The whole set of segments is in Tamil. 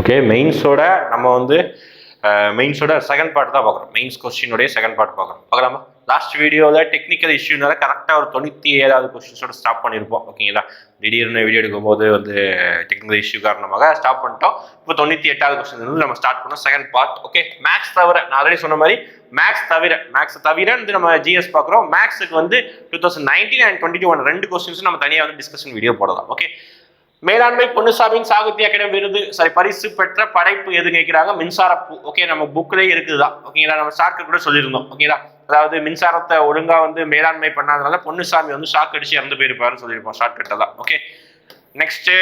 ஓகே மெயின்ஸோட நம்ம வந்து மெயின்ஸோட செகண்ட் பார்ட் தான் பார்க்குறோம். மெயின்ஸ் கொஸ்டினுடைய செகண்ட் பார்ட் பார்க்குறோம். பார்க்கலாமா? லாஸ்ட் வீடியோவில் டெக்னிக்கல் இஷ்யூனால கரெக்டாக ஒரு தொண்ணூற்றி ஏழாவது கொஸ்டின்ஸோட ஸ்டாப் பண்ணியிருப்போம் ஓகேங்களா திடீர்னு வீடியோ எடுக்கும்போது வந்து டெக்னிக்கல் இஷ்யூ காரணமாக ஸ்டாப் பண்ணிட்டோம். இப்போ தொண்ணூற்றி எட்டாவது கொஸ்டின் வந்து நம்ம ஸ்டார்ட் பண்ணோம் செகண்ட் பார்ட் ஓகே மேக்ஸ் தவிர நான் ஆல்ரெடி சொன்ன மாதிரி மேக்ஸ் தவிர மேக்ஸ் தவிர வந்து நம்ம ஜிஎஸ் பார்க்குறோம். மேக்ஸுக்கு வந்து two thousand nineteen and twenty one ரெண்டு கொஸ்டின்ஸும் நம்ம தனியாக வந்து டிஸ்கஷன் வீடியோ போடலாம். ஓகே மேலாண்மை பொன்னுசாமியின் சாகித்ய அகாடமி விருது சாரி பரிசு பெற்ற படைப்பு எது கேட்கிறாங்க? மின்சார பூ ஓகே நம்ம புக்லேயே இருக்குதுதான். ஓகேங்களா நம்ம ஷார்க்கு கூட சொல்லியிருந்தோம். ஓகேங்களா அதாவது மின்சாரத்தை ஒழுங்கா வந்து மேலாண்மை பண்ணாதனால பொன்னுசாமி வந்து ஷாக் அடிச்சு இறந்து போயிருப்பாருன்னு சொல்லியிருப்போம் ஷார்ட் கட்டை தான் ஓகே நெக்ஸ்ட்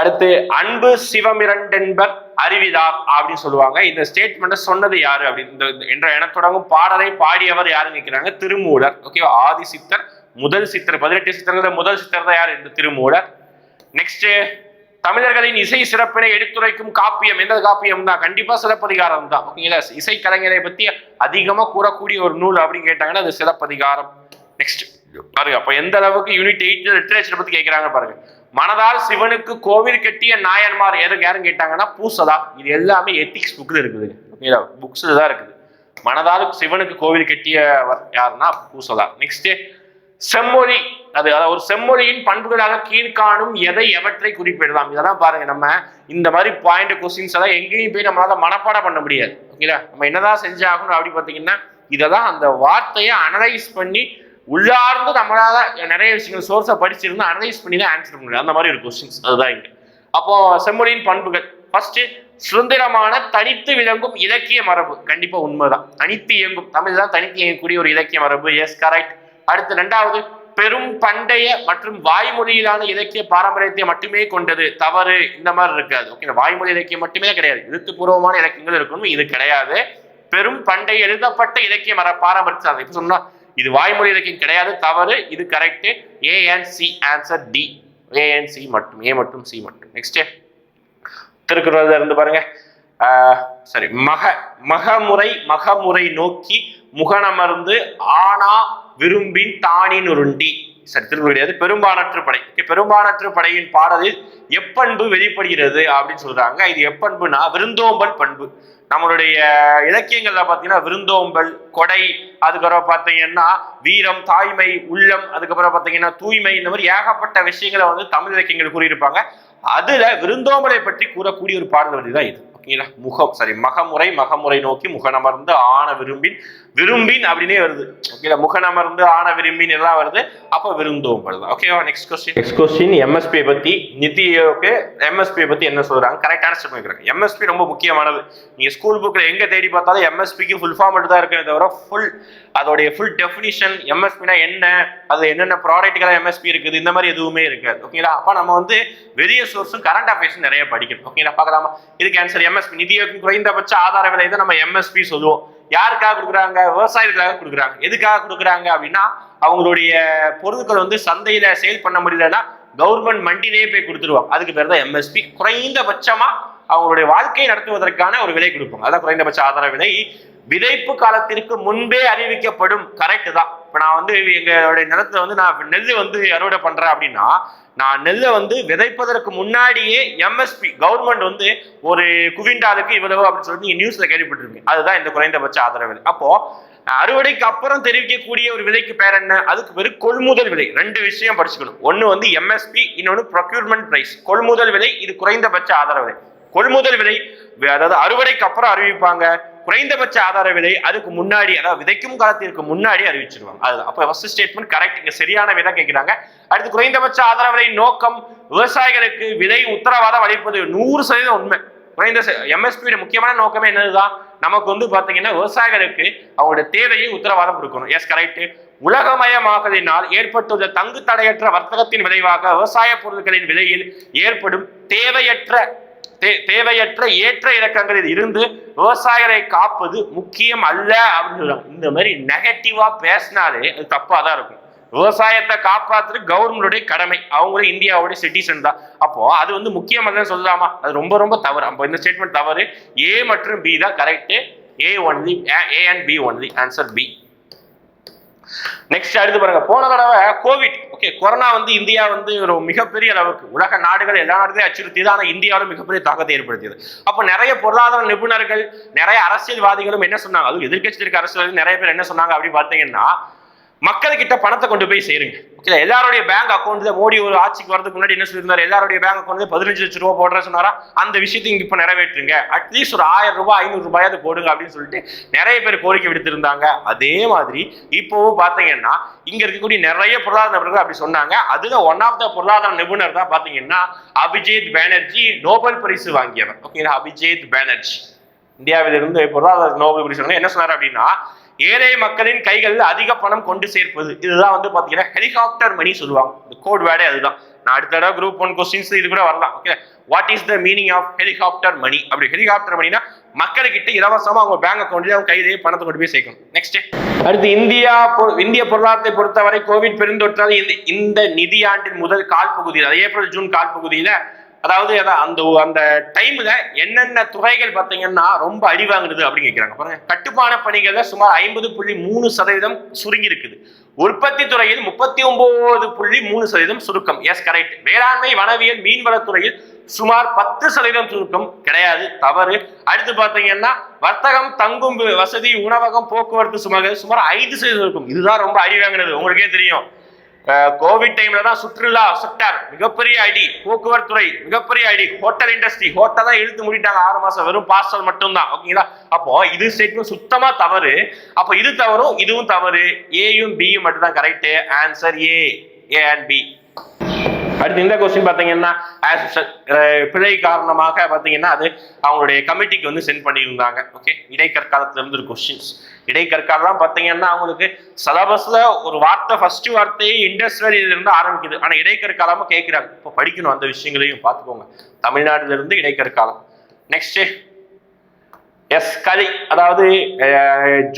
அடுத்து அன்பு சிவமிரண்டென்பர் அறிவிதா அப்படின்னு சொல்லுவாங்க. இந்த ஸ்டேட்மெண்ட்டை சொன்னது யாரு? அப்படின்னு என்ற என தொடங்கும் பாடலை பாடியவர் யாருன்னு நிற்கிறாங்க திருமூலர். ஓகே ஆதி சித்தர் முதல் சித்தர். பதினெட்டு சித்தர்கள் முதல் சித்தர் தான் யார்? இந்த திருமூலர். நெக்ஸ்ட் தமிழர்களின் இசை சிறப்பினை எடுத்துரைக்கும் காப்பியம். எந்த காப்பியம் தான் கண்டிப்பா சிலப்பதிகாரம் தான் ஓகேங்களா? இசை கலைஞரை பத்தி அதிகமா கூறக்கூடிய ஒரு நூல் அப்படின்னு கேட்டாங்கன்னா அது சிலப்பதிகாரம். நெக்ஸ்ட் பாருங்க அப்ப எந்த அளவுக்கு யூனிட் எயிட் லிட்ரேச்சர் பத்தி கேட்கிறாங்க பாருங்க. மனதால் சிவனுக்கு கோவில் கட்டிய நாயன்மார் எதுக்கு யாரும் கேட்டாங்கன்னா பூசதா. இது எல்லாமே எத்திக்ஸ் புக்கில் இருக்குது. ஓகேங்களா? புக்ஸ்ல தான் இருக்குது. மனதால் சிவனுக்கு கோவில் கட்டிய யாருன்னா பூசதா. நெக்ஸ்ட் செம்மொழி. அது அதாவது ஒரு செம்மொழியின் பண்புகளாக கீழ்காணும் எதை எவற்றை குறிப்பிடலாம்? இதெல்லாம் பாருங்க நம்ம இந்த மாதிரி பாயிண்ட் கொஸ்டின்ஸ் எல்லாம் எங்கேயும் போய் நம்மளால மனப்பாடம் பண்ண முடியாது. ஓகேங்களா நம்ம என்னதான் செஞ்சாகணும் அப்படி பார்த்தீங்கன்னா இதை தான் அந்த வார்த்தையை அனலைஸ் பண்ணி உள்ளார்ந்து நம்மளால நிறைய விஷயங்கள் சோர்ஸை படிச்சிருந்து அனலைஸ் பண்ணி தான் ஆன்சர் பண்ண முடியும். அந்த மாதிரி ஒரு கொஸ்டின்ஸ் அதுதான் இங்க. அப்போ செம்மொழியின் பண்புகள். ஃபர்ஸ்ட் சுதந்திரமான தனித்து விளங்கும் இலக்கிய மரபு. கண்டிப்பா உண்மைதான். தனித்து இயங்கும். தமிழ் தான் தனித்து இயங்கக்கூடிய ஒரு இலக்கிய மரபு. எஸ் கரெக்ட் அடுத்து ரெண்டாவது பெரும் பண்டைய மற்றும் வாய்மொழியிலான இலக்கிய பாரம்பரியத்தை மட்டுமே கொண்டது. தவறு. இந்த மாதிரி இருக்காது. ஓகே வாய்மொழி இலக்கியம் மட்டுமே கிடையாது. எழுத்துப்பூர்வமான இலக்கியங்கள் இருக்கணும். இது கிடையாது. பெரும் பண்டைய எழுதப்பட்ட இலக்கிய மர பாரம்பரியத்தை இப்போ சொன்னா இது வாய்மொழி இலக்கியம் கிடையாது. தவறு. இது correct A and C answer D A and C மட்டும். ஏ மற்றும் சி மட்டும். நெக்ஸ்ட் திருக்குறள் இருந்து பாருங்க. சரி மக மகமுறை மகமுறை நோக்கி முகனமர்ந்து ஆனா விரும்பின் தானின் உருண்டி. சரி திரும்ப கிடையாது பெரும்பாலற்று படை. பெரும்பாலற்று படையின் பாடலில் எப்பண்பு வெளிப்படுகிறது? அப்படின்னு சொல்றாங்க. இது எப்பண்புனா விருந்தோம்பல் பண்பு. நம்மளுடைய இலக்கியங்கள்ல பாத்தீங்கன்னா விருந்தோம்பல் கொடை அதுக்கப்புறம் பார்த்தீங்கன்னா வீரம் தாய்மை உள்ளம் அதுக்கப்புறம் பார்த்தீங்கன்னா தூய்மை இந்த மாதிரி ஏகப்பட்ட விஷயங்களை வந்து தமிழ் இலக்கியங்கள் கூறியிருப்பாங்க. அதுல விருந்தோம்பலை பற்றி கூறக்கூடிய ஒரு பாடல் வழிதான் இது. ஓகேங்களா? முகம் சாரி மகமுறை மகமுறை நோக்கி முகனமர்ந்து ஆன விரும்பின் விரும்பின் அப்படின்னே வருது. ஓகேங்களா முகனமர்ந்து ஆன விரும்பின் எல்லாம் வருது. அப்போ விருந்தோம் வருது. ஓகேவா next question next question MSP பத்தி நிதியோக்கு எம்எஸ்பி பத்தி என்ன சொல்றாங்க? கரெக்டான ஸ்டெப் வைக்கிறாங்க எம்எஸ்பி ரொம்ப முக்கியமானது. நீங்க ஸ்கூல் புக்ல எங்க தேடி பார்த்தாலும் எம்எஸ்பிக்கு ஃபுல் ஃபார்ம் மட்டும் தான் இருக்கிறத தவிர ஃபுல் அதோடைய ஃபுல் டெஃபினிஷன் எம்எஸ்பினா என்ன? அது என்னென்ன ப்ராடக்ட்களாக எம்எஸ்பி இருக்குது? இந்த மாதிரி எதுவுமே இருக்காது. ஓகேங்களா அப்போ நம்ம வந்து வெளிய சோர்ஸும் கரண்ட் அஃபேர்ஸும் நிறைய படிக்கணும். ஓகேங்களா பார்க்கலாமா? இதுக்கு ஆன்சர் எம்எஸ்பி நிதியோகம் குறைந்தபட்ச ஆதார விலை தான் நம்ம எம்எஸ்பி சொல்லுவோம். யாருக்காக கொடுக்குறாங்க? விவசாயிகளுக்காக கொடுக்குறாங்க. எதுக்காக கொடுக்குறாங்க அப்படின்னா அவங்களுடைய பொருட்கள் வந்து சந்தையில சேல் பண்ண முடியலன்னா கவர்மெண்ட் மண்டிலேயே போய் கொடுத்துருவாங்க. அதுக்கு பேர் தான் எம்எஸ்பி குறைந்தபட்சமா அவங்களுடைய வாழ்க்கையை நடத்துவதற்கான ஒரு விலை கொடுப்பாங்க. அதான் குறைந்தபட்ச ஆதார விலை. விதைப்பு காலத்திற்கு முன்பே அறிவிக்கப்படும். கரெக்ட் தான். இப்ப நான் வந்து எங்களுடைய நிலத்துல வந்து நான் நெல் வந்து அறுவடை பண்றேன் அப்படின்னா நான் நெல்லை வந்து விதைப்பதற்கு முன்னாடியே எம்எஸ்பி கவர்மெண்ட் வந்து ஒரு குவிண்டாலுக்கு இவ்வளவு அப்படின்னு சொல்லி நீங்க நியூஸ்ல கேள்விப்பட்டிருக்கீங்க அதுதான் இந்த குறைந்தபட்ச ஆதரவு விலை. அப்போ அறுவடைக்கு அப்புறம் தெரிவிக்கக்கூடிய ஒரு விலைக்கு பேர் என்ன? அதுக்கு பேரு கொள்முதல் விலை. ரெண்டு விஷயம் படிச்சுக்கணும். ஒன்னு வந்து எம்எஸ்பி இன்னொன்னு ப்ரொக்யூர்மெண்ட் பிரைஸ் கொள்முதல் விலை இது குறைந்தபட்ச ஆதரவு விலை. கொள்முதல் விலை அதாவது அறுவடைக்கு அப்புறம் அறிவிப்பாங்க. குறைந்தபட்ச ஆதார விலை அதுக்கு முன்னாடி அதாவது விதைக்கும் காலத்திற்கு முன்னாடி அறிவிச்சிருவாங்க. அதுதான். அப்ப ஃபர்ஸ்ட் ஸ்டேட்மெண்ட் கரெக்ட் இங்க சரியான விதை கேட்கிறாங்க. அடுத்து குறைந்தபட்ச ஆதார விலை நோக்கம் விவசாயிகளுக்கு விதை உத்தரவாதம் அளிப்பது நூறு சதவீதம் உண்மை. குறைந்த எம்எஸ்பியோட முக்கியமான நோக்கமே என்னதுதான்? நமக்கு வந்து பாத்தீங்கன்னா விவசாயிகளுக்கு அவங்களோட தேவையை உத்தரவாதம் கொடுக்கணும். எஸ் கரெக்ட் உலகமயமாகலினால் ஏற்பட்டுள்ள தங்கு தடையற்ற வர்த்தகத்தின் விளைவாக விவசாய பொருட்களின் விலையில் ஏற்படும் தேவையற்ற தேவையற்ற ஏற்ற இலக்கங்களில் இருந்து விவசாயிகளை காப்பது முக்கியம் அல்ல அப்படின்னு சொல்றாங்க. இந்த மாதிரி நெகட்டிவா பேசினாலே அது தப்பா தான் இருக்கும். விவசாயத்தை காப்பாத்துறது கவர்மெண்டுடைய கடமை. அவங்களும் இந்தியாவுடைய சிட்டிசன் தான். அப்போ அது வந்து முக்கியமாக சொல்லலாமா? அது ரொம்ப ரொம்ப தவறு. அப்போ இந்த ஸ்டேட்மெண்ட் தவறு. ஏ மற்றும் பி தான் correct A only A and B only answer B next அடுத்து பாருங்க. போன தடவை கோவிட் ஓகே கொரோனா வந்து இந்தியா வந்து ஒரு மிகப்பெரிய அளவுக்கு உலக நாடுகள் எல்லா நாடுகளையும் அச்சுறுத்தியது. ஆனால் இந்தியாவில் மிகப்பெரிய தாக்கத்தை ஏற்படுத்தியது. அப்போ நிறைய பொருளாதார நிபுணர்கள் நிறைய அரசியல்வாதிகளும் என்ன சொன்னாங்க? அதுவும் எதிர்கட்சி இருக்க அரசியல்வாதிகள் நிறைய பேர் என்ன சொன்னாங்க அப்படின்னு பார்த்தீங்கன்னா மக்கள் கிட்ட பணத்தை கொண்டு போய் சேருங்க. ஓகே எல்லாருடைய பேங்க் அக்கௌண்ட் மோடி ஒரு ஆட்சிக்கு வரதுக்கு முன்னாடி என்ன சொல்லியிருந்தாரு? எல்லாருடைய பேங்க் அக்கௌண்ட்ல பதினஞ்சு லட்சம் ரூபா போடுற சொன்னாரா? அந்த விஷயத்தையும் இப்போ நிறைவேற்றுங்க. அட்லீஸ்ட் ஒரு ஆயிரம் ரூபாய் ஐநூறு ரூபாயாவது போடுங்க அப்படின்னு சொல்லிட்டு நிறைய பேர் கோரிக்கை விடுத்திருந்தாங்க. அதே மாதிரி இப்போவும் பாத்தீங்கன்னா இங்க இருக்கக்கூடிய நிறைய பொருளாதார நிபுணர்கள் அப்படி சொன்னாங்க. அதுல ஒன் ஆஃப் த பொருளாதார நிபுணர் தான் பாத்தீங்கன்னா அபிஜித் பேனர்ஜி நோபல் பரிசு வாங்கியவர். ஓகேங்களா? அபிஜித் பேனர்ஜி. இந்தியாவிலிருந்து பொருளாதார நோபல் பரிசு என்ன சொன்னார் அப்படின்னா ஏழை மக்களின் கைகளில் அதிக பணம் கொண்டு சேர்ப்பது. இதுதான் வந்து பாத்தீங்கன்னா ஹெலிகாப்டர் மணி சொல்லுவாங்க. இந்த கோட் வேர்டே அதுதான். நான் அடுத்த தடவை குரூப் ஒன் கொஸ்டின்ஸ் இது கூட வரலாம். Okay what is the meaning of helicopter money அப்படி ஹெலிகாப்டர் மணினா மக்கள்கிட்ட இலவசமா அவங்க பேங்க் அக்கௌண்ட்லயே அவங்க கையிலேயே பணத்தை கொண்டு போய் சேர்க்கணும். நெக்ஸ்ட் அடுத்து இந்தியா இந்திய பொருளாதாரத்தை பொறுத்தவரை கோவிட் பெருந்தொற்றால் இந்த இந்த நிதியாண்டின் முதல் கால் பகுதியில் ஏப்ரல் ஜூன் கால் பகுதியில அதாவது அந்த அந்த டைம்ல என்னென்ன துறைகள் பார்த்தீங்கன்னா ரொம்ப அடி அப்படின்னு கேட்கிறாங்க பாருங்க. கட்டுமான பணிகள்ல சுமார் ஐம்பது புள்ளி மூணு சதவீதம் சுருங்கி இருக்குது உற்பத்தி துறையில் முப்பத்தி ஒன்பது புள்ளி மூணு சதவீதம் சுருக்கம். எஸ் கரெக்ட் வேளாண்மை வனவியல் மீன்வளத்துறையில் சுமார் பத்து சதவீதம் சுருக்கம் கிடையாது. தவறு. அடுத்து பாத்தீங்கன்னா வர்த்தகம் தங்கும் வசதி உணவகம் போக்குவரத்து சுமார் சுமார் ஐந்து சதவீதம் இருக்கும் இதுதான் ரொம்ப அடி வாங்கினது. உங்களுக்கே தெரியும். கோவிட் டைம்ல தான் சுற்றுலா செக்டார் மிகப்பெரிய ஐடி போக்குவரத்துறை மிகப்பெரிய ஐடி ஹோட்டல் இண்டஸ்ட்ரி ஹோட்டல் தான் இழுத்து மூடிட்டாங்க. ஆறு மாசம் வெறும் பார்சல் மட்டும்தான். ஓகேங்களா அப்போ இது ஸ்டேட்மெண்ட் சுத்தமா தவறு. அப்போ இது தவறும் இதுவும் தவறு. ஏயும் பியும் மட்டும் தான் correct answer A A and B அடுத்து இந்த கொஸ்டின் பார்த்தீங்கன்னா பிழை காரணமாக பார்த்தீங்கன்னா அது அவங்களுடைய கமிட்டிக்கு வந்து சென்ட் பண்ணியிருந்தாங்க. ஓகே இடைக்கற்காலத்துல இருந்து ஒரு கொஸ்டின்ஸ் இடைக்கற்காலம் பார்த்தீங்கன்னா அவங்களுக்கு சிலபஸ்ல ஒரு வார்த்தை ஃபர்ஸ்ட் வார்த்தையே இண்டஸ்ட்ரியல் இருந்து ஆரம்பிக்குது. ஆனா இடைக்கற்காலமாக கேட்கிறாங்க. இப்போ படிக்கணும் அந்த விஷயங்களையும் பார்த்துக்கோங்க. தமிழ்நாட்டிலிருந்து இடைக்கற்காலம். நெக்ஸ்ட் எஸ் கலி அதாவது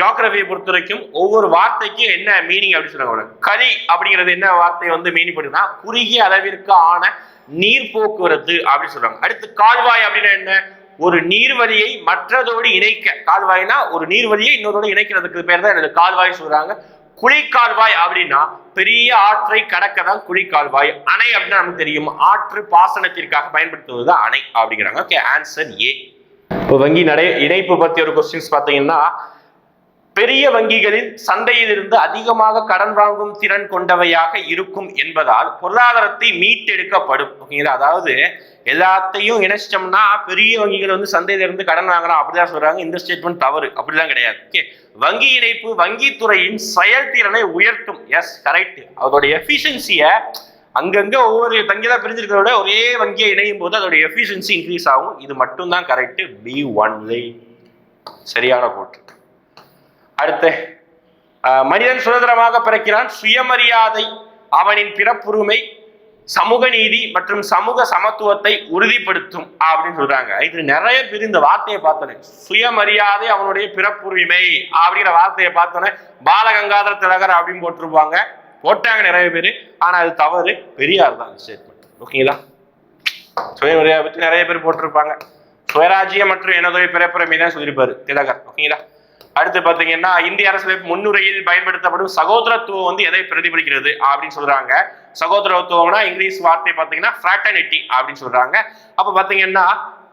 ஜாகிரபியை பொறுத்த வரைக்கும் ஒவ்வொரு வார்த்தைக்கும் என்ன மீனிங் அப்படின்னு சொல்றாங்க கலி அப்படிங்கிறது என்ன வார்த்தை வந்து மீனிங் பண்ணுன்னா குறுகிய அளவிற்கு ஆன நீர் போக்குவரத்து அப்படின்னு சொல்றாங்க. அடுத்து கால்வாய் அப்படின்னா என்ன? ஒரு நீர்வழியை மற்றதோடு இணைக்க. கால்வாய்னா ஒரு நீர்வழியை இன்னொருவோடு இணைக்கிறதுக்கு பேர் தான் எனக்கு கால்வாய் சொல்றாங்க. குழிக்கால்வாய் அப்படின்னா பெரிய ஆற்றை கடக்க தான் குழிக்கால்வாய் அணை அப்படின்னா நமக்கு தெரியும். ஆற்று பாசனத்திற்காக பயன்படுத்துவது தான் அணை அப்படிங்கிறாங்க. ஓகே ஆன்சர் ஏ இப்போ வங்கி நடை இணைப்பு பற்றி ஒரு கொஸ்டின்ஸ் பார்த்தீங்கன்னா பெரிய வங்கிகளில் சந்தையிலிருந்து அதிகமாக கடன் வாங்கும் திறன் கொண்டவையாக இருக்கும் என்பதால் பொருளாதாரத்தை மீட்டெடுக்கப்படும் ஓகேங்களா? அதாவது எல்லாத்தையும் இணைச்சிட்டோம்னா பெரிய வங்கிகள் வந்து சந்தையிலிருந்து கடன் வாங்கலாம். அப்படிதான் சொல்றாங்க. இந்த ஸ்டேட்மெண்ட் தவறு. அப்படிலாம் கிடையாது. ஓகே? வங்கி இணைப்பு வங்கித்துறையின் செயல்திறனை உயர்த்தும். எஸ் கரெக்ட் அதோட எஃபிஷியன்சியை அங்கங்க ஒவ்வொரு தங்கிதான் பிரிஞ்சிருக்கிறத விட ஒரே வங்கியை இணையும் போது அதோட எஃபிஷியன்சி இன்க்ரீஸ் ஆகும். இது மட்டும்தான் கரெக்ட் பி ஒன்லி சரியான போட்டு அடுத்து மனிதன் சுதந்திரமாக பிறக்கிறான். சுயமரியாதை அவனின் பிறப்புரிமை சமூக நீதி மற்றும் சமூக சமத்துவத்தை உறுதிப்படுத்தும் அப்படின்னு சொல்றாங்க. இது நிறைய பேர் இந்த வார்த்தையை பார்த்தோன்னே சுயமரியாதை அவனுடைய பிறப்புரிமை அப்படிங்கிற வார்த்தையை பார்த்தோன்னே பாலகங்காதர திலகர் அப்படின்னு போட்டிருப்பாங்க. போட்டாங்க நிறைய பேர். ஆனால் அது தவறு. பெரியார் தான் ஸ்டேட்மெண்ட் ஓகேங்களா சுயமரியாதை பற்றி நிறைய பேர் போட்டிருப்பாங்க. சுயராஜ்யம் மற்றும் எனதுடைய பிறப்புரிமை தான் சொல்லியிருப்பாரு திலகர். ஓகேங்களா அடுத்து பார்த்தீங்கன்னா இந்திய அரசியலமைப்பு முன்னுரையில் பயன்படுத்தப்படும் சகோதரத்துவம் வந்து எதை பிரதிபலிக்கிறது அப்படின்னு சொல்றாங்க. சகோதரத்துவம்னா இங்கிலீஷ் வார்த்தை பார்த்தீங்கன்னா ஃப்ராட்டர்னிட்டி அப்படின்னு சொல்றாங்க. அப்போ பார்த்தீங்கன்னா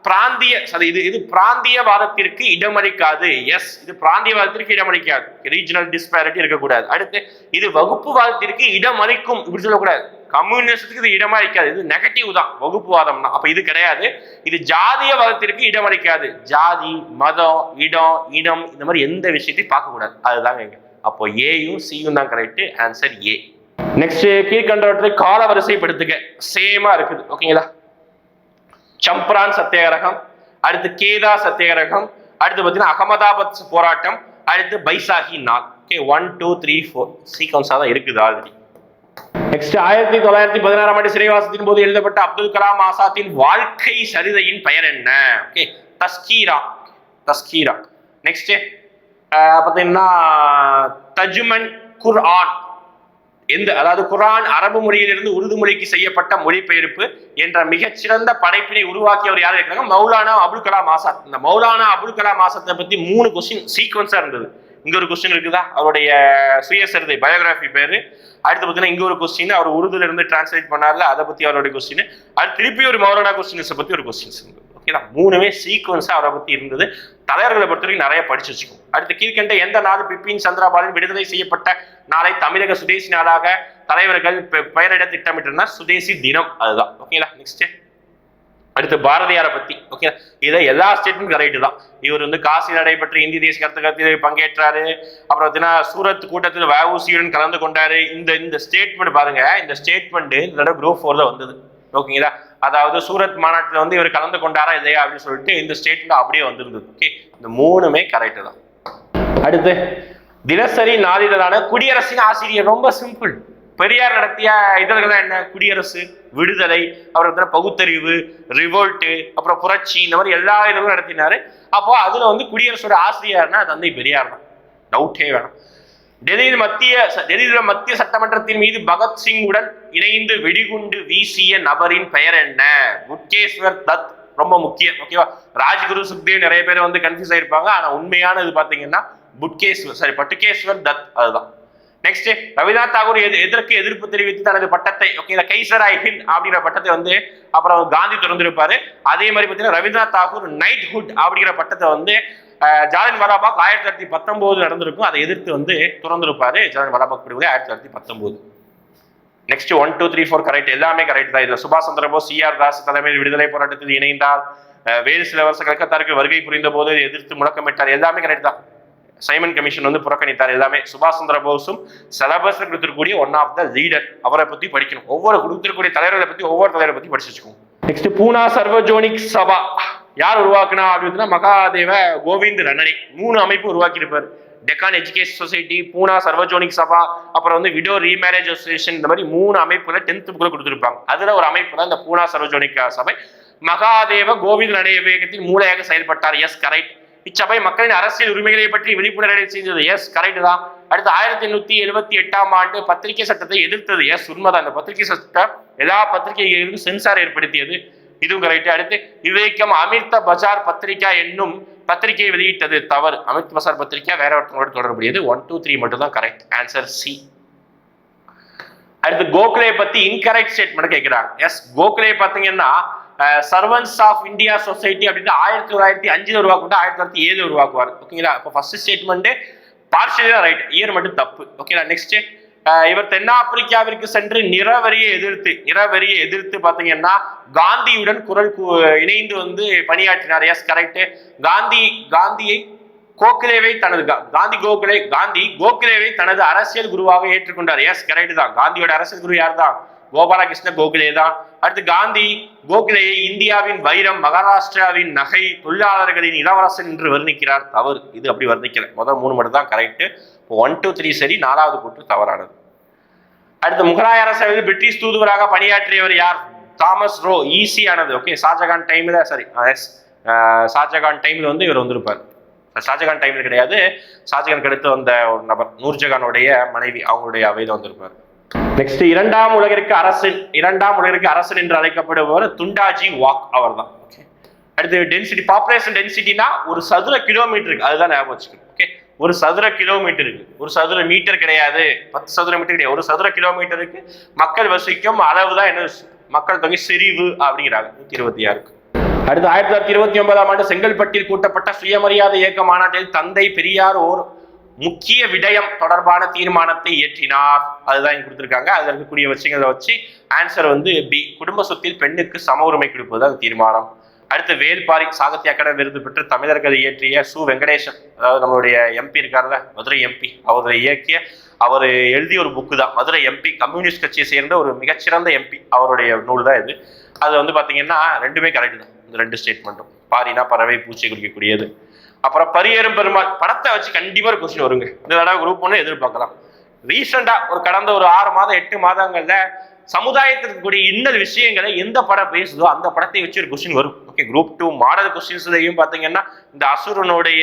பிராந்திய sorry, இது இது பிராந்தியவாதத்திற்கு இடமளிக்காது. எஸ் இது பிராந்தியவாதத்திற்கு இடமளிக்காது. ரீஜனல் டிஸ்பேரிட்டி இருக்கக்கூடாது. அடுத்து இது வகுப்புவாதத்திற்கு இடமளிக்கும் இப்படி சொல்லக்கூடாது. கம்யூனிஸ்டுக்கு இது இடமளிக்காது. இது நெகட்டிவ் தான். வகுப்புவாதம்னா அப்ப இது கிடையாது. இது ஜாதியவாதத்திற்கு இடமளிக்காது. ஜாதி மதம் இடம் இனம் இந்த மாதிரி எந்த விஷயத்தையும் பார்க்கக்கூடாது. அதுதாங்க இங்க. அப்போ ஏயும் சியும் தான் கரெக்ட் ஆன்சர் ஏ நெக்ஸ்ட் கீழ்கண்டவற்றை கால வரிசைப்படுத்துக சேமா இருக்குது. ஓகேங்களா சம்பரான் சத்தியாகிரகம். அடுத்து கேதா சத்தியாகிரகம். அடுத்து பார்த்தீங்கன்னா அகமதாபாத் போராட்டம். அடுத்து பைசாகி நாள் okay one two three four சீக்வன்ஸாக தான் இருக்குது ஆல்ரெடி நெக்ஸ்ட் ஆயிரத்தி தொள்ளாயிரத்தி பதினாறாம் ஆண்டு சிறைவாசத்தின் போது எழுதப்பட்ட அப்துல் கலாம் ஆசாத்தின் வாழ்க்கை சரிதையின் பெயர் என்ன? ஓகே தஸ்கீரா. தஸ்கீரா. நெக்ஸ்ட் பார்த்தீங்கன்னா தஜுமன் குர்ஆன். எந்த அதாவது குர்ஆன் அரபு மொழியிலிருந்து உருது மொழிக்கு செய்யப்பட்ட மொழிபெயர்ப்பு என்ற மிகச்சிறந்த படைப்பினை உருவாக்கியவர் யார் இருக்காங்க? மௌலானா அபுல் கலாம் ஆசாத். இந்த மௌலானா அபுல் கலாம் ஆசாத்தை பத்தி மூணு கொஸ்டின் சீக்வன்ஸா இருந்தது. இங்க ஒரு கொஸ்டின் இருக்குதா? அவருடைய சுயசரிதை பயோகிராஃபி பேரு. அடுத்து பார்த்தீங்கன்னா இங்க ஒரு கொஸ்டின் அவர் உருதுல இருந்து டிரான்ஸ்லேட் பண்ணார்ல அதை பத்தி அவருடைய கொஸ்டின் அது திருப்பி ஒரு மௌலானா கொஸ்டின்ஸை பத்தி ஒரு கொஸ்டின்ஸ் இருந்தது ஓகேடா மூணுமே சீக்வன்ஸா அவரை பத்தி இருந்தது. தலைவர்களை பொறுத்த வரைக்கும் நிறைய படிச்சு வச்சுக்கும் அடுத்து கீழ்கண்ட எந்த நாள் பிபின் சந்திராபாலன் விடுதலை செய்யப்பட்ட நாளை தமிழக சுதேசி நாளாக தலைவர்கள் பெயரிட திட்டமிட்டிருந்தா சுதேசி தினம். அதுதான். ஓகேங்களா நெக்ஸ்ட் அடுத்து பாரதியாரை பத்தி ஓகே இதை எல்லா ஸ்டேட்மெண்ட் கரெக்ட் தான். இவர் வந்து காசி நடைபெற்ற இந்திய தேசிய கருத்து கருத்தில் பங்கேற்றாரு. அப்புறம் பார்த்தீங்கன்னா சூரத் கூட்டத்தில் வஉசியுடன் கலந்து கொண்டாரு. இந்த இந்த ஸ்டேட்மெண்ட் பாருங்க இந்த ஸ்டேட்மெண்ட் இந்த தடவை குரூப் ஃபோர்ல வந்தது. ஓகேங்களா அதாவது சூரத் மாநாட்டில் வந்து இவர் கலந்து கொண்டாரா இல்லையா அப்படின்னு சொல்லிட்டு இந்த ஸ்டேட்மெண்ட் அப்படியே வந்திருந்தது. ஓகே இந்த மூணுமே கரெக்ட் தான். அடுத்து தினசரி நாளிதழான குடியரசின் ஆசிரியர். ரொம்ப சிம்பிள் பெரியார் நடத்திய இதழ்கள் என்ன? குடியரசு விடுதலை அப்புறம் பகுத்தறிவு ரிவோல்ட்டு அப்புறம் புரட்சி இந்த மாதிரி எல்லா இதழும் நடத்தினாரு. அப்போ அதுல வந்து குடியரசோட ஆசிரியர்னா தந்தை பெரியார் தான். டவுட்டே வேணும். டெல்லியில் மத்திய டெல்லியில் மத்திய சட்டமன்றத்தின் மீது பகத்சிங்குடன் இணைந்து வெடிகுண்டு வீசிய நபரின் பெயர் என்ன? முக்கேஸ்வர் தத். ரொம்ப முக்கியம் ஓகேவா? ராஜ்குரு சுக்தேவ் நிறைய பேர் வந்து கன்ஃபியூஸ் ஆயிருப்பாங்க. ஆனா உண்மையானது பாத்தீங்கன்னா புட்கேஸ்வர் சாரி பட்டுகேஸ்வர் தத் அதுதான். நெக்ஸ்ட் ரவீந்திரநாத் தாகூர் எது எதற்கு எதிர்ப்பு தெரிவித்து தனது பட்டத்தை ஓகே இந்த கைசர் ஐ ஹிந்த் அப்படிங்கிற பட்டத்தை வந்து அப்புறம் காந்தி திறந்திருப்பாரு. அதே மாதிரி பார்த்தீங்கன்னா ரவீந்திரநாத் தாகூர் நைட்ஹுட் அப்படிங்கிற பட்டத்தை வந்து ஜாலின் ஜாலியன் ஆயிரத்தி தொள்ளாயிரத்தி பத்தொன்பது நடந்திருக்கும். அதை எதிர்த்து வந்து திறந்திருப்பாரு ஜாலின் வராபாக் விடுதலை ஆயிரத்தி தொள்ளாயிரத்தி பத்தொன்பது next one two three four correct எல்லாமே கரெக்ட் தான். இதுல சுபாஷ் சந்திரபோஸ் சி சிஆர் தாஸ் தலைமையில் விடுதலை போராட்டத்தில் இணைந்தார். வேறு சில வருஷ கலக்கத்தாருக்கு வருகை புரிந்த போது எதிர்த்து முழக்கமிட்டார். எல்லாமே கரெக்ட் தான். சைமன் கமிஷன் வந்து புறக்கணித்தார் எல்லாமே. சுபாஷ் சந்திர போஸும் சிலபஸ் கொடுத்துருக்கூடிய ஒன் ஆஃப் த லீடர் அவரை பத்தி படிக்கணும். ஒவ்வொரு கொடுத்திருக்கக்கூடிய தலைவர்களை பத்தி ஒவ்வொரு தலைவரை பத்தி படிச்சு வச்சுக்கோங்க. நெக்ஸ்ட் பூனா சர்வஜோனிக் சபா. யார் உருவாக்குனா அப்படின்னா மகாதேவ கோவிந்த் ரன்னனே மூணு அமைப்பு உருவாக்கியிருப்பார். டெக்கான் எஜுகேஷன் சொசைட்டி பூனா சர்வஜோனிக் சபா அப்புறம் வந்து விடோ ரீமேரேஜ் அசோசியேஷன் இந்த மாதிரி மூணு அமைப்புல டென்த் புக்ல கொடுத்துருப்பாங்க. அதுல ஒரு அமைப்பு தான் இந்த பூனா சர்வஜோனிக் சபை. மகாதேவ கோவிந்த் நடைய வேகத்தில் மூளையாக செயல்பட்டார். எஸ் கரெக்ட் இச்சபை மக்களின் அரசியல் உரிமைகளை பற்றி விழிப்புணர்வை செய்தது. எஸ் கரெக்ட் தான். அடுத்து ஆயிரத்தி எண்ணூத்தி எழுபத்தி எட்டாம் ஆண்டு பத்திரிகை சட்டத்தை எதிர்த்தது. எஸ் உண்மைதான். அந்த பத்திரிகை சட்டம் எல்லா பத்திரிகைகளுக்கும் சென்சார் ஏற்படுத்தியது. இதுவும் கரெக்ட் அடுத்து விவேகம் அமிர்த பஜார் பத்திரிகா என்னும் பத்திரிகையை வெளியிட்டது. தவறு. அமிர்த பசார் பத்திரிகா வேற ஒருத்தங்களோட தொடர்புடையது. ஒன் டூ த்ரீ மட்டும் தான் கரெக்ட் ஆன்சர் சி அடுத்து கோகலே பத்தி இன்கரெக்ட் ஸ்டேட்மெண்ட் கேட்கிறாங்க எஸ் கோகலே பாத்தீங்கன்னா சர்வன்ஸ் ஆஃப் இந்தியா சொசைட்டி அப்படின்னு ஆயிரத்தி தொள்ளாயிரத்தி அஞ்சுல உருவாக்கிட்டு ஆயிரத்தி தொள்ளாயிரத்தி ஏழு உருவாக்குவார். ஓகேங்களா இப்போ ஃபர்ஸ்ட் ஸ்டேட்மெண்ட்டு பார்ஷியலா ரைட் இயர் மட்டும் தப்பு. ஓகேங்களா நெக்ஸ்ட் இவர் தென்னாப்பிரிக்காவிற்கு சென்று நிறவரியை எதிர்த்து நிறவரியை எதிர்த்து பார்த்தீங்கன்னா காந்தியுடன் குரல் கு- இணைந்து வந்து பணியாற்றினார். எஸ் கரெக்ட் காந்தி காந்தியை கோகலேவை தனது கா- காந்தி கோகலே காந்தி கோகலேவை தனது அரசியல் குருவாக ஏற்றுக்கொண்டார். எஸ் கரெக்ட் தான். காந்தியோட அரசியல் குரு யார் தான் கோபாலகிருஷ்ண கோகலே தான் அடுத்து காந்தி கோகலேயை இந்தியாவின் வைரம் மகாராஷ்டிராவின் நகை தொழிலாளர்களின் இளவரசன் என்று வர்ணிக்கிறார். தவறு. இது அப்படி வர்ணிக்கல. முதல் மூணு மட்டும் தான் கரெக்ட் ஒன் டூ த்ரீ சரி நாலாவது கூற்று தவறானது. அடுத்து முகலாய அரசு பிரிட்டிஷ் தூதுவராக பணியாற்றியவர் யார்? Thomas Roe. ஈஸியானது ஓகே ஷாஜகான் டைம்ல சரி எஸ் ஷாஜகான் டைம்ல வந்து இவர் வந்திருப்பார். ஷாஜகான் டைம்ல கிடையாது. ஷாஜகான் அடுத்து வந்த ஒரு நபர் நூர்ஜகானுடைய மனைவி அவங்களுடைய அவையில வந்திருப்பார். நெக்ஸ்ட் இரண்டாம் உலகிற்கு அரசன் இரண்டாம் உலகிற்கு அரசன் என்று அழைக்கப்படுபவர் துண்டாஜி வாக் அவர்தான். ஓகே அடுத்து டென்சிட்டி பாப்புலேஷன் டென்சிட்டினா ஒரு சதுர கிலோமீட்டருக்கு அதுதான் ஞாபகம் வச்சுக்கணும். ஓகே ஒரு சதுர கிலோமீட்டருக்கு ஒரு சதுர மீட்டர் கிடையாது. பத்து சதுர மீட்டர் கிடையாது. ஒரு சதுர கிலோமீட்டருக்கு மக்கள் வசிக்கும் அளவு தான் என்ன? மக்கள் தொகை செறிவு அப்படிங்கிறாங்க. நூத்தி இருபத்தி ஆறுக்கு. அடுத்து ஆயிரத்தி தொள்ளாயிரத்தி இருபத்தி ஒன்பதாம் ஆண்டு செங்கல்பட்டில் கூட்டப்பட்ட சுயமரியாதை இயக்க மாநாட்டில் தந்தை பெரியார் ஓர் முக்கிய விடயம் தொடர்பான தீர்மானத்தை இயற்றினார். அதுதான் இங்க கொடுத்துருக்காங்க. அதுல இருக்கக்கூடிய விஷயங்களை வச்சு ஆன்சர் வந்து பி குடும்ப சொத்தில் பெண்ணுக்கு சம உரிமை கொடுப்பது அந்த தீர்மானம். அடுத்து வேல்பாரி சாகித்ய அகாடமி விருது பெற்று தமிழர்கள் இயற்றிய சு வெங்கடேசன் அதாவது நம்மளுடைய எம்பி இருக்கார்ல மதுரை எம்பி அவரை இயக்கிய அவர் எழுதிய ஒரு புக்கு தான். மதுரை எம்பி கம்யூனிஸ்ட் கட்சியை சேர்ந்த ஒரு மிகச்சிறந்த எம்பி அவருடைய நூல் தான் இது. அது வந்து பார்த்தீங்கன்னா ரெண்டுமே கரெக்ட் தான். இந்த ரெண்டு ஸ்டேட்மெண்ட்டும் பாரினா பறவை பூச்சி குடிக்கக்கூடியது. அப்புறம் பரியேறும் பெருமாள். படத்தை வச்சு கண்டிப்பாக ஒரு கொஸ்டின் வருங்க. இந்த தடவை குரூப் ஒன்று எதிர்பார்க்கலாம். ரீசெண்டாக ஒரு கடந்த ஒரு ஆறு மாதம் எட்டு மாதங்களில் சமுதாயத்திற்கு கூடிய இன்னல் விஷயங்களை எந்த படம் பேசுதோ அந்த படத்தை வச்சு ஒரு கொஸ்டின் வரும். ஓகே குரூப் டூ மாடல் கொஸ்டின்ஸ்லையும் பார்த்தீங்கன்னா இந்த அசுரனுடைய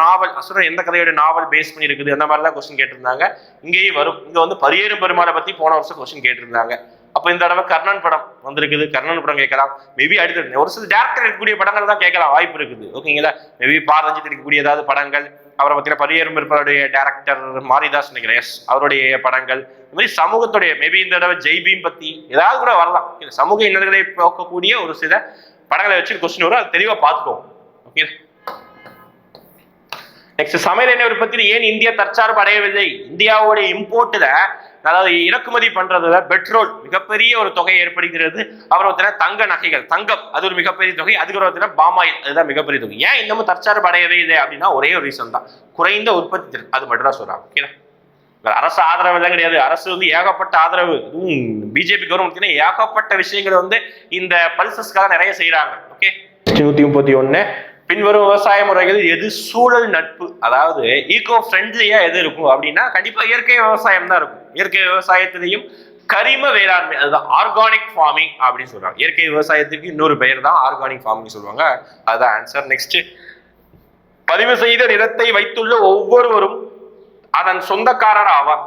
நாவல் அசுரன் எந்த கதையோட நாவல் பேஸ் பண்ணி இருக்குது அந்த மாதிரிலாம் கொஸ்டின் கேட்டிருந்தாங்க. இங்கேயும் வரும். இங்கே வந்து பரியேறும் பெருமாளை பற்றி போன வருஷம் கொஸ்டின் கேட்டிருந்தாங்க. அப்போ இந்த தடவை கர்ணன் படம் வந்திருக்குது. கர்ணன் படம் கேட்கலாம். மேபி அடுத்து ஒரு சில டேரக்டர் இருக்கக்கூடிய படங்கள் தான் கேட்கலாம். வாய்ப்பு இருக்குது. ஓகேங்களா மேபி பாரஞ்சித் இருக்கக்கூடிய ஏதாவது படங்கள் அவரை பத்தின பரியரும் இருப்பவருடைய டேரக்டர் மாரிதாஸ் நினைக்கிறேன். எஸ் அவருடைய படங்கள். இந்த மாதிரி சமூகத்துடைய மேபி இந்த தடவை ஜெய்பீம் பத்தி ஏதாவது கூட வரலாம். சமூக இன்னல்களை போக்கக்கூடிய ஒரு சில படங்களை வச்சு கொஸ்டின் வரும். அது தெளிவாக பார்த்துக்கோங்க ஓகே நெக்ஸ்ட் சமையல் எண்ணெய் உற்பத்தியில் ஏன் இந்தியா தற்சார்பு அடையவில்லை? இந்தியாவுடைய இம்போர்ட்ல அதாவது இறக்குமதி பண்றதுல பெட்ரோல் மிகப்பெரிய ஒரு தொகை ஏற்படுகிறது. அப்புறம் பார்த்தீங்கன்னா தங்க நகைகள் தங்கம் அது ஒரு மிகப்பெரிய தொகை. அதுக்கு பார்த்தீங்கன்னா பாமாயில் அதுதான் மிகப்பெரிய தொகை. ஏன் இன்னமும் தற்சார்பு அடையவே இல்லை அப்படின்னா ஒரே ஒரு ரீசன் தான். குறைந்த உற்பத்தி திறன். அது மட்டும் தான் சொல்றாங்க ஓகேங்களா அரசு ஆதரவு எல்லாம் கிடையாது. அரசு வந்து ஏகப்பட்ட ஆதரவு. அதுவும் பிஜேபி கவர்மெண்ட் ஏகப்பட்ட விஷயங்களை வந்து இந்த பல்சஸ்க்காக நிறைய செய்யறாங்க ஓகே நூத்தி முப்பத்தி ஒன்னு பின்வரும் விவசாய முறைகள் எது சூழல் நட்பு? அதாவது ஈகோ ஃப்ரெண்ட்லியா எது இருக்கும் அப்படின்னா கண்டிப்பா இயற்கை விவசாயம் தான் இருக்கும். இயற்கை விவசாயத்திலையும் கரிம வேளாண்மை அதுதான் ஆர்கானிக் ஃபார்மிங் அப்படின்னு சொல்றாங்க. இயற்கை விவசாயத்துக்கு இன்னொரு பெயர் தான் ஆர்கானிக் ஃபார்மிங் சொல்லுவாங்க. அதுதான் ஆன்சர் நெக்ஸ்ட் பதிவு செய்த நிலத்தை வைத்துள்ள ஒவ்வொருவரும் அதன் சொந்தக்காரர் ஆவார்.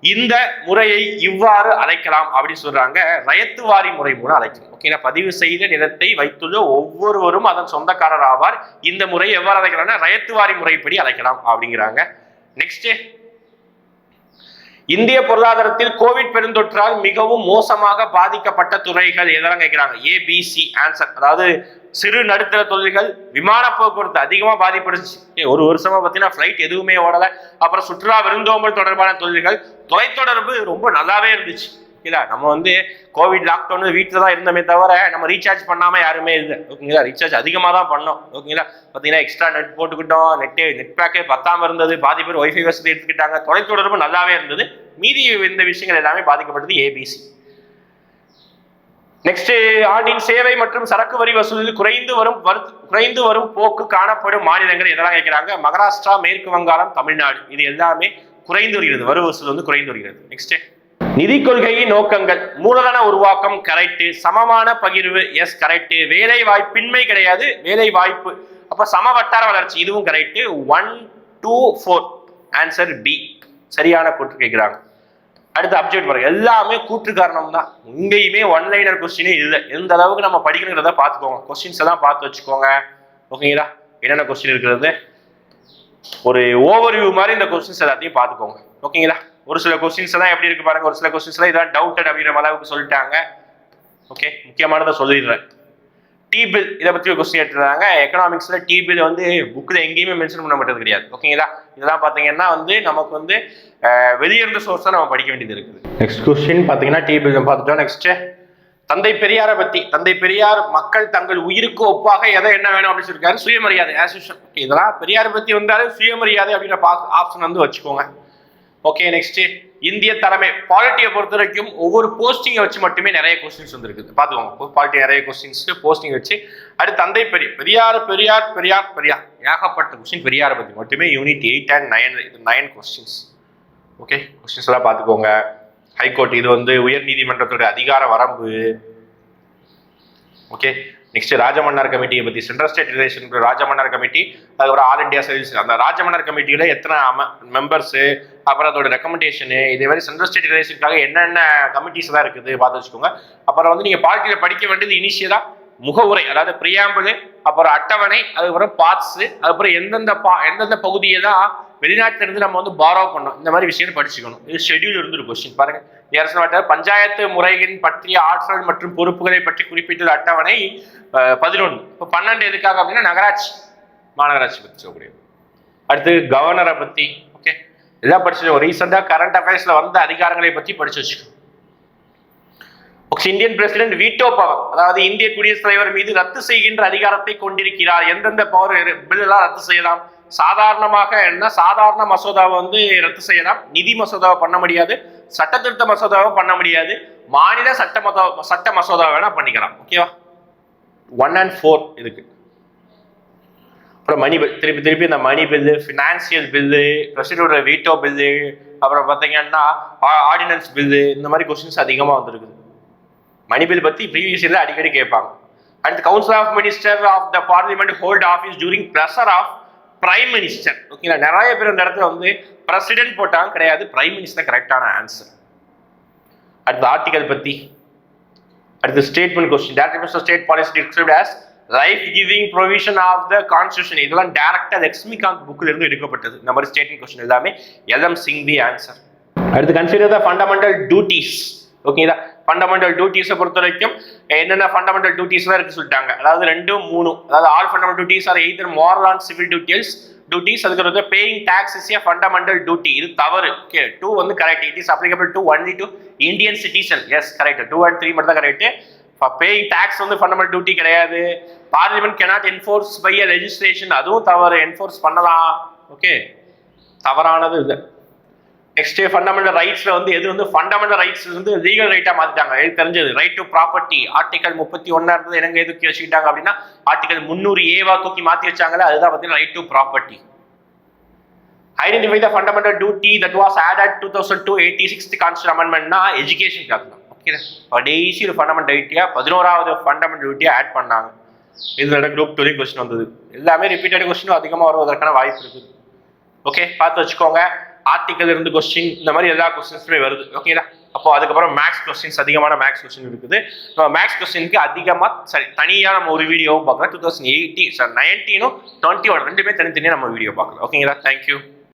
இந்த முறையை இவ்வாறு அழைக்கலாம் அப்படின்னு சொல்றாங்க. ரயத்துவாரி முறை மூலம் அழைக்கலாம். ஓகேங்களா பதிவு செய்த நிலத்தை வைத்துள்ள ஒவ்வொருவரும் அதன் சொந்தக்காரர் ஆவார். இந்த முறை எவ்வாறு அழைக்கலாம்னா? ரயத்துவாரி முறைப்படி அழைக்கலாம் அப்படிங்கிறாங்க. நெக்ஸ்ட் இந்திய பொருளாதாரத்தில் கோவிட் பெருந்தொற்றால் மிகவும் மோசமாக பாதிக்கப்பட்ட துறைகள் எதெல்லாம் கேட்கிறாங்க? ஏபிசி ஆன்சர் அதாவது சிறு நடுத்தர தொழில்கள் விமான போக்குவரத்து அதிகமா பாதிப்படுச்சு ஒரு வருஷமா பார்த்தீங்கன்னா ஃப்ளைட் எதுவுமே ஓடல. அப்புறம் சுற்றுலா விருந்தோம்பல் தொடர்பான தொழில்கள் தொலைத்தொடர்பு ரொம்ப நல்லாவே இருந்துச்சு. ஓகேங்களா நம்ம வந்து கோவிட் லாக்டவுன் வீட்டில் தான் இருந்தோமே தவிர நம்ம ரீசார்ஜ் பண்ணாமல் யாருமே இல்லை ஓகேங்களா? ரீசார்ஜ் அதிகமாக தான் பண்ணோம் ஓகேங்களா? பார்த்தீங்கன்னா எக்ஸ்ட்ரா நெட் போட்டுக்கிட்டோம் நெட்டு நெட் பேக்கே பத்தாமல் இருந்தது பாதி பேர் ஒய்ஃபை வசதி எடுத்துக்கிட்டாங்க தொலைத்தொடர்பு நல்லாவே இருந்தது. மீதி இந்த விஷயங்கள் எல்லாமே பாதிக்கப்பட்டது ஏபிசி நெக்ஸ்ட் ஆண்டின் சேவை மற்றும் சரக்கு வரி வசூலில் குறைந்து வரும் குறைந்து வரும் போக்கு காணப்படும் மாநிலங்கள் எதெல்லாம் கேட்கிறாங்க? மகாராஷ்டிரா மேற்கு வங்காளம் தமிழ்நாடு. இது எல்லாமே குறைந்து வருகிறது வரி வசூல் வந்து குறைந்து வருகிறது. நெக்ஸ்ட் நிதி கொள்கையின் நோக்கங்கள். மூலதன உருவாக்கம் கரெக்டு சமமான பகிர்வு எஸ் கரெக்டு வேலை வாய்ப்பின்மை கிடையாது வேலை வாய்ப்பு அப்ப சம வட்டார வளர்ச்சி இதுவும் correct one two four answer B சரியான கூற்று கேட்கிறாங்க. அடுத்து அப்டேட் பாருங்க. எல்லாமே கூற்று காரணம் தான் இங்கேயுமே ஒன்லைனர் கொஸ்டினே இல்லை. எந்த அளவுக்கு நம்ம படிக்கணுங்கிறத பார்த்துக்கோங்க. கொஸ்டின்ஸ் எல்லாம் பார்த்து வச்சுக்கோங்க. ஓகேங்களா என்னென்ன கொஸ்டின் இருக்கிறது? ஒரு ஓவர்வியூ மாதிரி இந்த கொஸ்டின்ஸ் எல்லாத்தையும் பார்த்துக்கோங்க. ஓகேங்களா ஒரு சில கொஸ்டின்ஸ் எல்லாம் எப்படி இருக்கு பாருங்க. ஒரு சில கொஸ்டின்ஸ் எல்லாம் இதான் டவுட்டட் அப்படிங்கிற அளவுக்கு சொல்லிட்டாங்க. ஓகே முக்கியமானதை சொல்லிடுறேன். டி பில் இதை பற்றி ஒரு கொஸ்டின் எடுத்துருந்தாங்க. எக்கனாமிக்ஸில் டி பில் வந்து புக்கில் எங்கேயுமே மென்ஷன் பண்ண மாட்டது கிடையாது. ஓகேங்களா இதெல்லாம் பார்த்தீங்கன்னா வந்து நமக்கு வந்து வெளியிருந்த சோர்ஸ் தான் நம்ம படிக்க வேண்டியது இருக்குது. நெக்ஸ்ட் கொஸ்டின் பார்த்தீங்கன்னா டி பில் பார்த்துட்டோம். நெக்ஸ்ட் தந்தை பெரியாரை பத்தி தந்தை பெரியார் மக்கள் தங்கள் உயிருக்கு ஒப்பாக எதை என்ன வேணும் அப்படின்னு சொல்லியிருக்காரு? சுயமரியாதை ஆஸ் இதெல்லாம் பெரியாரை பத்தி வந்தாலே சுயமரியாதை அப்படின்ற ஆப்ஷன் வந்து வச்சுக்கோங்க. ஓகே நெக்ஸ்ட் இந்திய தலைமை பாலிட்டியை பொறுத்த வரைக்கும் ஒவ்வொரு போஸ்டிங்கை வச்சு மட்டுமே நிறைய கொஸ்டின்ஸ் வந்துருக்குது. பார்த்துக்கோங்க பாலிட்டி நிறைய கொஸ்டின்ஸ் போஸ்டிங் வச்சு. அடுத்து தந்தை பெரிய பெரியார் பெரியார் பெரியார் பெரியார். ஏகப்பட்ட கொஸ்டின் பெரியாரை பற்றி மட்டுமே யூனிட் எயிட் அண்ட் நைன் இது நைன் கொஸ்டின்ஸ் ஓகே கொஸ்டின்ஸ் எல்லாம் பார்த்துக்கோங்க. ஹைகோர்ட் இது வந்து உயர் நீதிமன்றத்தோட அதிகார வரம்பு. ஓகே நெக்ஸ்ட் ராஜமன்னார் கமிட்டியை பற்றி central state relation Rajamannar committee அதுக்கப்புறம் ஆல் இந்தியா சர்வீஸ் அந்த ராஜமன்னார் கமிட்டியில் எத்தனை மெம்பர்ஸு அப்புறம் அதோட ரெக்கமெண்டேஷனு இதே மாதிரி சென்ட்ரல் ஸ்டேட் ரிலேஷனுக்காக என்னென்ன கமிட்டிஸ் தான் இருக்குது பார்த்து வச்சுக்கோங்க. அப்புறம் வந்து நீங்கள் பார்ட்டியில படிக்க வேண்டியது இனிஷியலாக முகவுரை அதாவது பிரியாம்பிள் அப்புறம் அட்டவணை அதுக்கப்புறம் பார்ட்ஸு அதுக்கப்புறம் எந்தெந்த பா எந்தெந்த பகுதியை தான் வெளிநாட்டிலேருந்து நம்ம வந்து பாரோ பண்ணோம் இந்த மாதிரி விஷயம் படிச்சுக்கணும். இது ஷெட்யூல் இருந்து ஒரு கொஸ்டின் பாருங்கள் அரசு பஞ்சாயத்து முறையின் பற்றிய ஆற்றல் மற்றும் பொறுப்புகளை பற்றி குறிப்பிட்டுள்ள அட்டவணை பதினொன்று. இப்போ பன்னெண்டு எதுக்காக அப்படின்னா நகராட்சி மாநகராட்சி பற்றி சொல்லக்கூடிய. அடுத்து கவர்னரை பற்றி ஓகே இதான் படிச்சு ரீசெண்டாக கரண்ட் அஃபேர்ஸில் வந்த அதிகாரங்களை பற்றி படிச்சு வச்சுக்கோம் இந்தியன் பிரசிடென்ட் வீட்டோ பவர் அதாவது இந்திய குடியரசுத் தலைவர் மீது ரத்து செய்கின்ற அதிகாரத்தை கொண்டிருக்கிறார். எந்தெந்த பவர் பில் எல்லாம் ரத்து செய்யலாம்? சாதாரணமாக என்ன? சாதாரண மசோதாவை வந்து ரத்து செய்யலாம். நிதி மசோதாவை பண்ண முடியாது. சட்டத்திருத்த மசோதாவை பண்ண முடியாது. மாநில சட்ட மசோ சட்ட மசோதா வேணா பண்ணிக்கலாம். ஓகேவா ஒன் அண்ட் ஃபோர் இதுக்கு. அப்புறம் மணி பில் திருப்பி திருப்பி இந்த மணி பில்லு ஃபினான்சியல் பில்லு பிரசிடோட வீட்டோ பில்லு அப்புறம் பார்த்தீங்கன்னா ஆர்டினன்ஸ் பில்லு இந்த மாதிரி கொஸ்டின்ஸ் அதிகமாக வந்திருக்குது. மணி பில் பற்றி ப்ரீவியஸ் இயரில் அடிக்கடி கேட்பாங்க. And council of minister of the parliament hold office during pleasure of prime minister ஓகேங்களா நிறைய பேர் இந்த இடத்துல வந்து பிரசிடென்ட் போட்டாங்க கிடையாது பிரைம் மினிஸ்டர் கரெக்டான ஆன்சர் அடுத்து ஆர்டிகல் பற்றி அடுத்து statement question directive state policy described as life giving provision of the constitution இதெல்லாம் டேரக்டா லக்ஷ்மிகாந்த் புக்ல இருந்து எடுக்கப்பட்டது. இந்த மாதிரி ஸ்டேட்மெண்ட் கொஸ்டின் எல்லாமே L M Singh the answer அடுத்து கன்சிடர் த ஃபண்டமெண்டல் டியூட்டிஸ் ஓகேங்களா ஃபண்டமெண்டல் டியூட்டிஸை பொறுத்த வரைக்கும் என்னென்ன ஃபண்டமெண்டல் டியூட்டிஸ்லாம் இருக்கு சொல்லிட்டாங்க. அதாவது ரெண்டு மூணு. அதாவது all fundamental duties are either moral on civil duties duties அதுக்கு வந்து paying tax is a fundamental duty இது தவறு. ஓகே டூ வந்து correct it is applicable to only to Indian citizen yes correct two and three மட்டும் தான் கரெக்ட் பேயிங் டாக்ஸ் வந்து ஃபண்டமெண்டல் டியூட்டி கிடையாது. Parliament cannot enforce by a registration அதுவும் தவறு. என்ஃபோர்ஸ் பண்ணலாம். ஓகே தவறானது இது நெக்ஸ்ட் ஃபண்டமெண்டல் ரைட்ஸ்ல வந்து எது வந்து ஃபண்டமெண்டல் ரைட்ஸ் வந்து லீகல் ரைட்டா மாத்திட்டாங்க. எனக்கு தெரிஞ்சது ரைட் டு ப்ராப்பர்ட்டி ஆர்டிகல் முப்பத்தி ஒன்னா இருந்தது. எனக்கு எதுக்கு வச்சுக்கிட்டாங்க அப்படின்னா ஆர்டிகல் முந்நூறு ஏவா தூக்கி மாத்தி வச்சாங்களே அதுதான் பார்த்தீங்கன்னா right to property identify the fundamental duty that was add at two thousand two eighty sixth constitution அமெண்ட்மெண்ட்னா education தான்? ஓகே கடைசி ஒரு ஃபண்டமெண்டல் டியூட்டியா பதினோராவது ஃபண்டமெண்டல் டியூட்டியா ஆட் பண்ணாங்க. இதோட குரூப் டூலையும் கொஸ்டின் வந்தது. எல்லாமே ரிப்பீட்டட் கொஸ்டினும் அதிகமாக வருவதற்கான வாய்ப்பு இருக்குது. ஓகே பார்த்து வச்சுக்கோங்க. ஆர்டிக்கல் இருந்து கொஸ்டின் இந்த மாதிரி எல்லா கொஸ்டின்ஸுமே வருது. ஓகேங்களா அப்போ அதுக்கப்புறம் மேக்ஸ் கொஸ்டின்ஸ் அதிகமான மேக்ஸ் கொஸ்டின் இருக்குது. நம்ம மேக்ஸ் கொஸ்டினுக்கு அதிகமாக சரி தனியாக நம்ம ஒரு வீடியோவும் பார்க்கலாம். டூ தௌசண்ட் எயிட்டி சார் நைன்டீனும் டுவெண்ட்டி ஒன் ரெண்டுமே தனித்தனியாக நம்ம வீடியோ பார்க்கலாம். ஓகேங்களா தேங்க்யூ